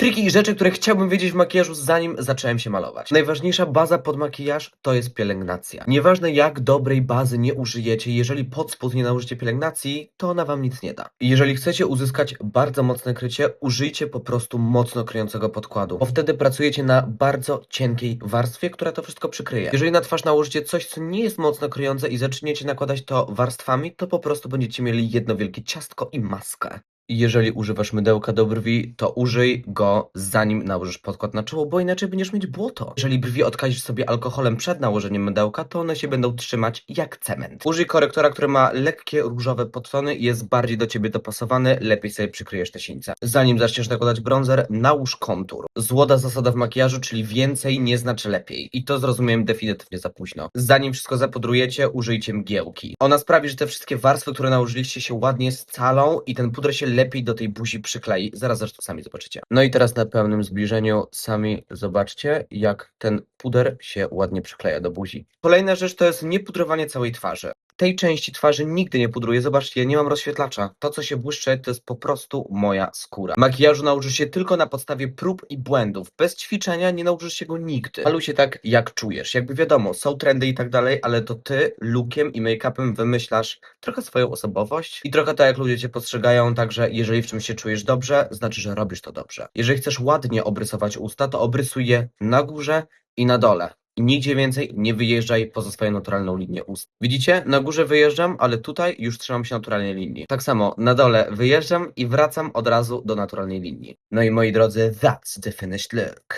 Triki i rzeczy, które chciałbym wiedzieć w makijażu zanim zacząłem się malować. Najważniejsza baza pod makijaż to jest pielęgnacja. Nieważne jak dobrej bazy nie użyjecie, jeżeli pod spód nie nałożycie pielęgnacji, to ona wam nic nie da. Jeżeli chcecie uzyskać bardzo mocne krycie, użyjcie po prostu mocno kryjącego podkładu, bo wtedy pracujecie na bardzo cienkiej warstwie, która to wszystko przykryje. Jeżeli na twarz nałożycie coś, co nie jest mocno kryjące i zaczniecie nakładać to warstwami, to po prostu będziecie mieli jedno wielkie ciastko i maskę. Jeżeli używasz mydełka do brwi, to użyj go zanim nałożysz podkład na czoło, bo inaczej będziesz mieć błoto. Jeżeli brwi odkazisz sobie alkoholem przed nałożeniem mydełka, to one się będą trzymać jak cement. Użyj korektora, który ma lekkie różowe podtony i jest bardziej do ciebie dopasowany, lepiej sobie przykryjesz te sińce. Zanim zaczniesz nakładać bronzer, nałóż kontur. Złoda zasada w makijażu, czyli więcej nie znaczy lepiej. I to zrozumiałem definitywnie za późno. Zanim wszystko zapudrujecie, użyjcie mgiełki. Ona sprawi, że te wszystkie warstwy, które nałożyliście się ładnie scalą i ten puder się lepiej do tej buzi przyklei. Zaraz zresztą sami zobaczycie. No i teraz na pełnym zbliżeniu sami zobaczcie, jak ten puder się ładnie przykleja do buzi. Kolejna rzecz to jest niepudrowanie całej twarzy. Tej części twarzy nigdy nie pudruję. Zobaczcie, ja nie mam rozświetlacza. To, co się błyszczy, to jest po prostu moja skóra. Makijażu nauczysz się tylko na podstawie prób i błędów. Bez ćwiczenia nie nauczysz się go nigdy. Maluj się tak, jak czujesz. Jakby wiadomo, są trendy i tak dalej, ale to ty lookiem i make-upem wymyślasz trochę swoją osobowość i trochę tak, jak ludzie cię postrzegają, także jeżeli w czymś się czujesz dobrze, znaczy, że robisz to dobrze. Jeżeli chcesz ładnie obrysować usta, to obrysuj je na górze i na dole. I nigdzie więcej nie wyjeżdżaj poza swoją naturalną linię ust. Widzicie? Na górze wyjeżdżam, ale tutaj już trzymam się naturalnej linii. Tak samo na dole wyjeżdżam i wracam od razu do naturalnej linii. No i moi drodzy, that's the finished look.